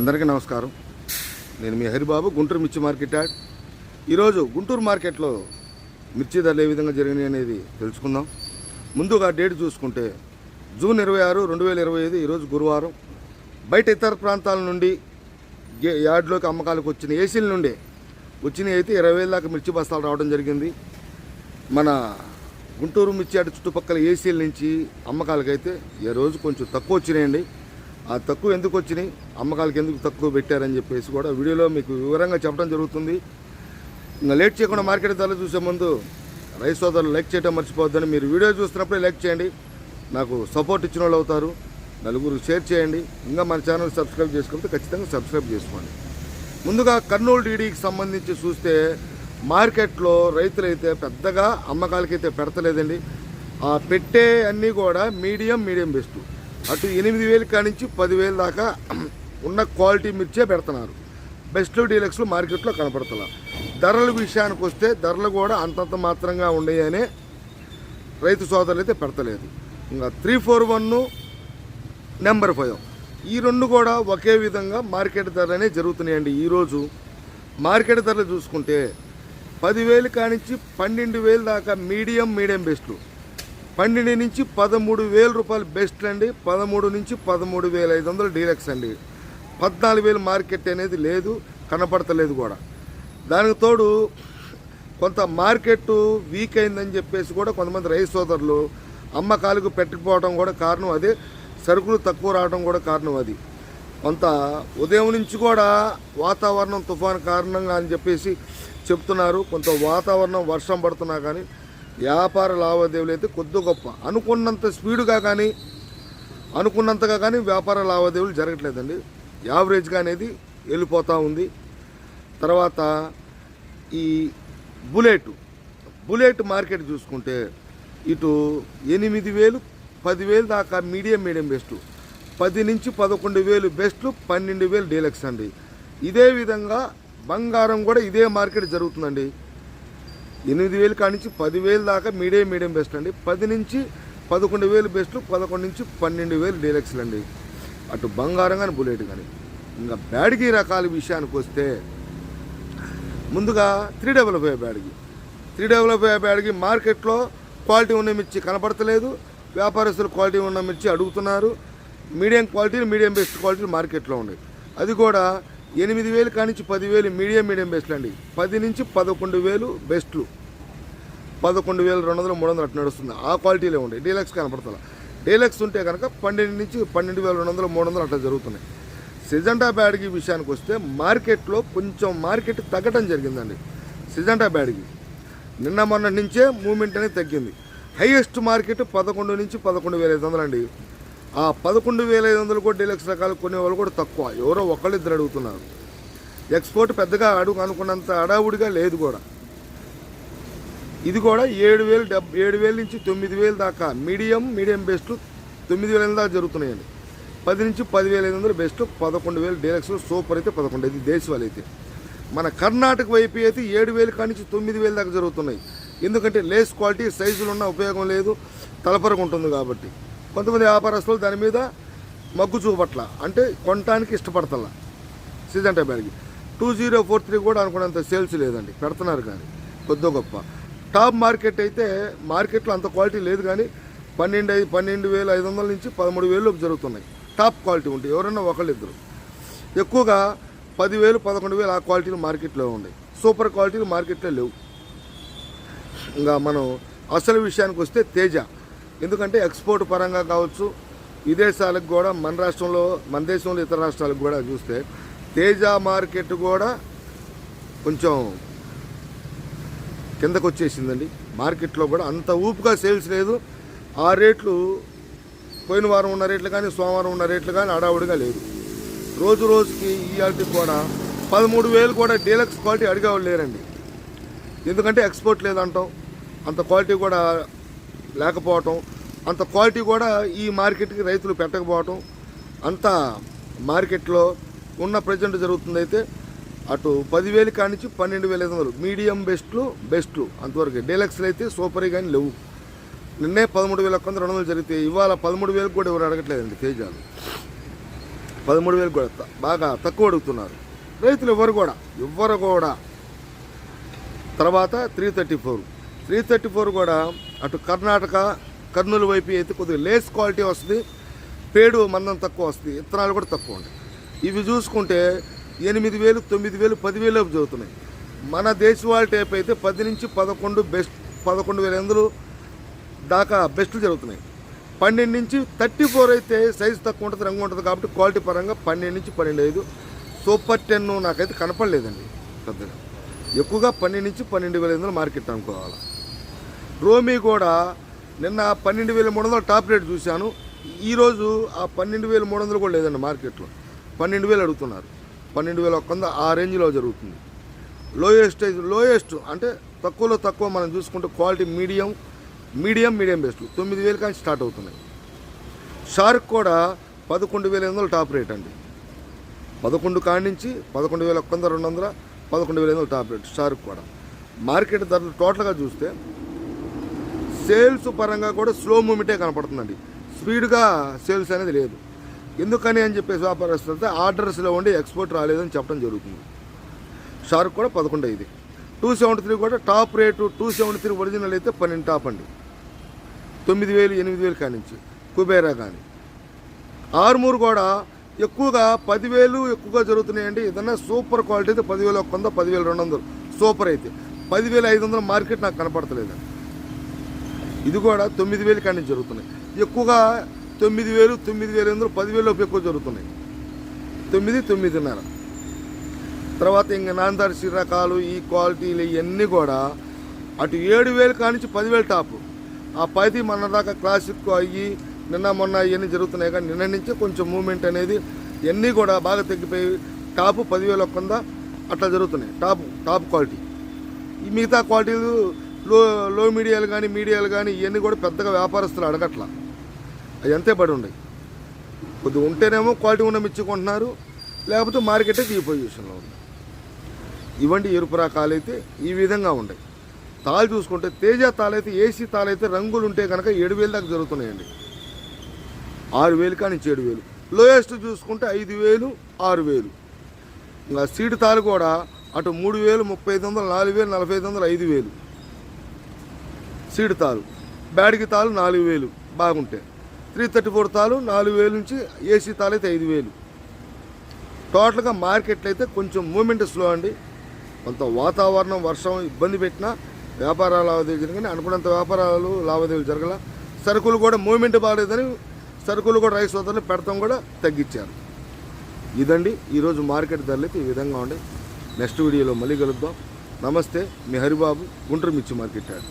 అందరికీ నమస్కారం. నేను మీ హరిబాబు గుంటూరు మిర్చి మార్కెట్ యాడ్. ఈరోజు గుంటూరు మార్కెట్లో మిర్చి ధరలు ఏ విధంగా జరిగినాయి అనేది తెలుసుకుందాం. ముందుగా డేట్ చూసుకుంటే జూన్ ఇరవై ఆరు రెండు వేల ఇరవై ఐదు ఈరోజు గురువారం. బయట ఇతర ప్రాంతాల నుండి యార్డ్లోకి అమ్మకాలకు వచ్చిన ఏసీల నుండి వచ్చినవి అయితే ఇరవై వేల దాకా మిర్చి బస్తాలు రావడం జరిగింది. మన గుంటూరు మిర్చి అటు చుట్టుపక్కల ఏసీల నుంచి అమ్మకాలకైతే ఈ రోజు కొంచెం తక్కువ వచ్చినాయండి. ఆ తక్కువ ఎందుకు వచ్చినాయి? అమ్మకాలకి ఎందుకు తక్కువ పెట్టారని చెప్పేసి కూడా వీడియోలో మీకు వివరంగా చెప్పడం జరుగుతుంది. ఇంకా లేట్ చేయకుండా మార్కెట్ ధరలు చూసే ముందు రైతు సోదరులు లైక్ చేయడం మర్చిపోవద్దని మీరు వీడియో చూస్తున్నప్పుడే లైక్ చేయండి. నాకు సపోర్ట్ ఇచ్చిన వాళ్ళు అవుతారు. నలుగురు షేర్ చేయండి. ఇంకా మన ఛానల్ సబ్స్క్రైబ్ చేసుకుంటే ఖచ్చితంగా సబ్స్క్రైబ్ చేసుకోండి. ముందుగా కర్నూలు డీడీకి సంబంధించి చూస్తే మార్కెట్లో రైతులైతే పెద్దగా అమ్మకాలకైతే పెడతలేదండి. ఆ పెట్టే అన్నీ కూడా మీడియం మీడియం బెస్ట్. అటు ఎనిమిది వేలు కానించి పదివేలు దాకా ఉన్న క్వాలిటీ మిర్చే పెడుతున్నారు. బెస్ట్ డీలక్స్లు మార్కెట్లో కనపడుతున్నారు ధరల విషయానికి వస్తే ధరలు కూడా అంతంత మాత్రంగా ఉన్నాయనే రైతు సోదరులు అయితే పెడతలేదు. ఇంకా three four one number five. ఈ రెండు కూడా ఒకే విధంగా మార్కెట్ ధరలనే జరుగుతున్నాయండి. ఈరోజు మార్కెట్ ధరలు చూసుకుంటే పదివేలు కానించి పన్నెండు వేలు దాకా మీడియం మీడియం బెస్ట్లు. పన్నెండు నుంచి పదమూడు వేల రూపాయలు బెస్ట్ అండి పదమూడు నుంచి పదమూడు వేల ఐదు వందలు డీలక్స్ అండి. పద్నాలుగు వేలు మార్కెట్ అనేది లేదు కనపడతలేదు కూడా. దానికి తోడు కొంత మార్కెట్ వీక్ అయిందని చెప్పేసి కూడా కొంతమంది రైతు సోదరులు అమ్మకాలకు పెట్టకపోవడం కూడా కారణం అదే సరుకులు తక్కువ రావడం కూడా కారణం అది. కొంత ఉదయం నుంచి కూడా వాతావరణం తుఫాన్ కారణంగా అని చెప్పేసి చెప్తున్నారు. కొంత వాతావరణం వర్షం పడుతున్నా కానీ వ్యాపార లావాదేవీలు అయితే కొద్ది గొప్ప. అనుకున్నంత స్పీడుగా కానీ అనుకున్నంతగా కానీ వ్యాపార లావాదేవీలు జరగట్లేదండి. యావరేజ్గా అనేది వెళ్ళిపోతూ ఉంది. తర్వాత ఈ బుల్లెట్ బుల్లెట్ మార్కెట్ చూసుకుంటే ఇటు ఎనిమిది వేలు పదివేలు దాకా మీడియం మీడియం బెస్ట్. పది నుంచి పదకొండు వేలు బెస్ట్లు పన్నెండు వేలు డీలక్స్ అండి. ఇదే విధంగా బంగారం కూడా ఇదే మార్కెట్ జరుగుతుందండి. ఎనిమిది వేలు కానించి నుంచి పదివేలు దాకా మీడియం మీడియం బెస్ట్ అండి. పది నుంచి పదకొండు వేలు బెస్ట్లు పదకొండు నుంచి పన్నెండు వేలు డీలక్స్లు అండి అటు బంగారం కానీ బుల్లెట్ కానీ ఇంకా బ్యాడ్గి రకాల విషయానికి వస్తే ముందుగా త్రీ డెవలప్ అయ్యే బ్యాడ్కి. త్రీ డెవలప్ అయ్యే బ్యాడ్కి మార్కెట్లో క్వాలిటీ ఉన్న మిర్చి కనపడతలేదు. వ్యాపారస్తులు క్వాలిటీ ఉన్న మిర్చి అడుగుతున్నారు. Medium quality medium best quality మార్కెట్లో ఉన్నాయి. అది కూడా ఎనిమిది వేలు కానించి పదివేలు మీడియం మీడియం బెస్ట్లు అండి. పది నుంచి పదకొండు వేలు బెస్ట్లు పదకొండు వేలు రెండు వందలు మూడు వందలు అట్లా నడుస్తుంది. ఆ క్వాలిటీలో ఉండే. డీలక్స్ కనపడతా డీలక్స్ ఉంటే కనుక పన్నెండు నుంచి పన్నెండు వేల రెండు వందలు మూడు వందలు అట్లా జరుగుతున్నాయి. సిజంటా బ్యాడ్కి విషయానికి వస్తే మార్కెట్లో కొంచెం మార్కెట్ తగ్గడం జరిగిందండి. సిజంటా బ్యాడ్కి. నిన్న మొన్న నుంచే మూమెంట్ అనేది తగ్గింది. హైయెస్ట్ మార్కెట్ పదకొండు నుంచి పదకొండు వేల ఐదు వందలు అండి ఆ పదకొండు వేల ఐదు వందలు కూడా డీలక్స్ రకాలు కొనే వాళ్ళు కూడా తక్కువ. ఎవరో ఒకళ్ళిద్దరు అడుగుతున్నారు. ఎక్స్పోర్ట్ పెద్దగా అడుగు అనుకున్నంత అడావుడిగా లేదు కూడా. ఇది కూడా ఏడు వేలు డెబ్ ఏడు వేల నుంచి తొమ్మిది వేలు దాకా మీడియం మీడియం బెస్ట్ తొమ్మిది వేల దాకా జరుగుతున్నాయండి. పది నుంచి పదివేల ఐదు వందలు బెస్ట్ పదకొండు వేలు డీలక్స్ సూపర్ అయితే పదకొండు ఇది దేశవాళి అయితే. మన కర్ణాటక వైపు అయితే ఏడు వేలు కాడి నుంచి తొమ్మిది వేలు దాకా జరుగుతున్నాయి. ఎందుకంటే లేస్ క్వాలిటీ సైజులు ఉన్న ఉపయోగం లేదు తలపరకు ఉంటుంది కాబట్టి. కొంతమంది వ్యాపారస్తులు దాని మీద మగ్గు చూపట్ల. అంటే కొనటానికి ఇష్టపడతల్లా సీజన్ బ్యాగ్కి టూ జీరో ఫోర్ త్రీ కూడా అనుకున్నంత సేల్స్ లేదండి. పెడుతున్నారు కానీ. కొద్దో గొప్ప. టాప్ మార్కెట్ అయితే మార్కెట్లో అంత క్వాలిటీ లేదు కానీ పన్నెండు ఐదు పన్నెండు వేల ఐదు వందల నుంచి పదమూడు వేలు జరుగుతున్నాయి. టాప్ క్వాలిటీ ఉంటాయి. ఎవరైనా ఒకళ్ళిద్దరు ఎక్కువగా పదివేలు పదకొండు వేలు ఆ క్వాలిటీలు మార్కెట్లో ఉన్నాయి. సూపర్ క్వాలిటీలు మార్కెట్లో లేవు. ఇంకా మనం అసలు విషయానికి వస్తే తేజ. ఎందుకంటే ఎక్స్పోర్ట్ పరంగా కావచ్చు విదేశాలకు కూడా మన రాష్ట్రంలో మన దేశంలో ఇతర రాష్ట్రాలకు కూడా చూస్తే తేజ మార్కెట్ కూడా కొంచెం కిందకు వచ్చేసిందండి మార్కెట్లో కూడా అంత ఊపుగా సేల్స్ లేదు. ఆ రేట్లు పోయిన వారం ఉన్న రేట్లు కానీ సోమవారం ఉన్న రేట్లు కానీ అడావుడిగా లేదు. రోజు రోజుకి ఇవాళకి కూడా పదమూడు వేలు కూడా డీలక్స్ క్వాలిటీ అడిగేవాళ్ళు లేరండి. ఎందుకంటే ఎక్స్పోర్ట్ లేదంటాం. అంత క్వాలిటీ కూడా లేకపోవటం. అంత క్వాలిటీ కూడా ఈ మార్కెట్కి రైతులు పెట్టకపోవటం. అంత మార్కెట్లో ఉన్న ప్రజెంట్ జరుగుతుందైతే అటు పదివేలు కానించి పన్నెండు వేల ఐదు వందలు. మీడియం బెస్ట్లు బెస్ట్లు. అంతవరకు డీలక్స్లు అయితే సూపర్ కానీ లేవు. నిన్నే పదమూడు వేల ఒక్క వందల రెండు వందలు జరిగితే ఇవాళ పదమూడు వేలకు కూడా ఎవరు అడగట్లేదండి తేజాలు పదమూడు వేలు కూడా బాగా తక్కువ అడుగుతున్నారు. రైతులు ఎవరు కూడా ఎవ్వరు కూడా. తర్వాత three thirty four three thirty four కూడా అటు కర్ణాటక కర్నూలు వైపు అయితే కొద్దిగా లేస్ క్వాలిటీ వస్తుంది. పేడు మందం తక్కువ వస్తుంది. ఇత్తనాలు కూడా తక్కువ ఉంటాయి. ఇవి చూసుకుంటే ఎనిమిది వేలు తొమ్మిది వేలు పదివేలు చదువుతున్నాయి మన దేశవాళ టైప్ అయితే పది నుంచి పదకొండు బెస్ట్ పదకొండు వేల ఎందులు దాకా బెస్ట్లు జరుగుతున్నాయి. పన్నెండు నుంచి థర్టీ ఫోర్ అయితే సైజు తక్కువ ఉంటుంది రంగు ఉంటుంది కాబట్టి క్వాలిటీ పరంగా పన్నెండు నుంచి పన్నెండు ఐదు. సూపర్ టెన్ నాకైతే కనపడలేదండి పెద్దగా. ఎక్కువగా పన్నెండు నుంచి పన్నెండు వేల ఐదు మార్కెట్ అనుకోవాలి. రోమీ కూడా నిన్న పన్నెండు వేల మూడు వందలు టాప్ రేట్ చూశాను. ఈరోజు ఆ పన్నెండు వేల మూడు వందలు కూడా లేదండి మార్కెట్లో. పన్నెండు వేలు అడుగుతున్నారు. పన్నెండు వేల ఒక్క వంద ఆ రేంజ్లో జరుగుతుంది. లోయెస్ట్ లోయెస్ట్ అంటే తక్కువలో తక్కువ మనం చూసుకుంటే quality medium medium medium best. తొమ్మిది వేలు కానీ స్టార్ట్ అవుతున్నాయి. షార్క్ కూడా పదకొండు వేల ఎనిమిది వందలు టాప్ రేట్ అండి. పదకొండు కాడి నుంచి పదకొండు వేల ఒక్క వంద రెండు వందల పదకొండు వేల ఎనిమిది వందలు టాప్ రేట్ షార్క్ కూడా. మార్కెట్ ధరలు టోటల్గా చూస్తే సేల్స్ పరంగా కూడా స్లో మూమెంటే కనపడుతుందండి. స్పీడ్గా సేల్స్ అనేది లేదు. ఎందుకని అని చెప్పేసి వ్యాపారస్తులు అయితే ఆర్డర్స్లో ఉండి ఎక్స్పోర్ట్ రాలేదని చెప్పడం జరుగుతుంది. షార్క్ కూడా పదకొండు ఇది టూ సెవెంటీ త్రీ కూడా top rate two seventy three original అయితే పన్నెండు టాప్ అండి. తొమ్మిది వేలు ఎనిమిది వేలు కానించి. కుబేరా కానీ. ఆరుమూరు కూడా ఎక్కువగా పదివేలు ఎక్కువగా జరుగుతున్నాయండి. ఏదన్నా సూపర్ క్వాలిటీ అయితే పదివేలు ఒక వంద పదివేలు రెండు వందలు. సూపర్ అయితే. పదివేల ఐదు వందల మార్కెట్ నాకు కనపడతలేదండి. ఇది కూడా తొమ్మిది వేలు కానీ జరుగుతున్నాయి. ఎక్కువగా తొమ్మిది వేలు తొమ్మిది వేల ఎందులో పదివేలలోపు ఎక్కువ జరుగుతున్నాయి. తొమ్మిది తొమ్మిదిన్నర. తర్వాత ఇంకా నాందర్శి రకాలు ఈ క్వాలిటీలు ఇవన్నీ కూడా అటు ఏడు వేలు కానించి పదివేలు టాపు. ఆ పది మన దాకా క్లాసిక్ అయ్యి నిన్న మొన్న ఇవన్నీ జరుగుతున్నాయి. కానీ నిన్న నుంచే కొంచెం మూమెంట్ అనేది ఇవన్నీ కూడా బాగా తగ్గిపోయి టాపు పదివేల కింద అట్లా జరుగుతున్నాయి. Top top quality. ఈ మిగతా క్వాలిటీలు లో లో మీడియాలు కానీ మీడియాలు కానీ ఇవన్నీ కూడా పెద్దగా వ్యాపారస్తులు అడగట్లా. అవి అంతే పడి ఉన్నాయి కొద్దిగా ఉంటేనేమో క్వాలిటీ ఉన్న మిచ్చుకుంటున్నారు లేకపోతే మార్కెటే ఈ పొజిషన్లో ఉంది. ఇవంటి ఎరుపు రకాలు అయితే ఈ విధంగా ఉన్నాయి తాళ్ళు చూసుకుంటే తేజ తాళైతే ఏసీ తాళైతే రంగులు ఉంటే కనుక ఏడు వేలు దాకా జరుగుతున్నాయండి. ఆరు వేలు కానీ ఏడు వేలు. లోయెస్ట్ చూసుకుంటే ఐదు వేలు ఆరు వేలు. ఇంకా సీటు తాలు కూడా అటు మూడు వేలు ముప్పై ఐదు వందలు నాలుగు వేలు నలభై ఐదు వందలు ఐదు వేలు. సీడ్ తాలు బ్యాడ్కి తాలు నాలుగు వేలు. బాగుంటాయి. త్రీ థర్టీ ఫోర్ తాలు నాలుగు వేలు నుంచి ఏసీ తాలు అయితే ఐదు వేలు. టోటల్గా మార్కెట్లో అయితే కొంచెం మూమెంట్ స్లో అండి. కొంత వాతావరణం వర్షం ఇబ్బంది పెట్టినా వ్యాపార లావాదేవీలు జరిగిన అనుకున్నంత వ్యాపారాలు లావాదేవీలు జరగల సరుకులు కూడా మూమెంట్ బాగాలేదని సరుకులు కూడా రైస్ సోదరులు పెడతాం కూడా తగ్గించారు. ఇదండి ఈరోజు మార్కెట్ ధరలు అయితే ఈ విధంగా ఉండే నెక్స్ట్ వీడియోలో మళ్ళీ కలుద్దాం. నమస్తే మీ హరిబాబు గుంటూరు మిర్చి మార్కెట్ యార్డ్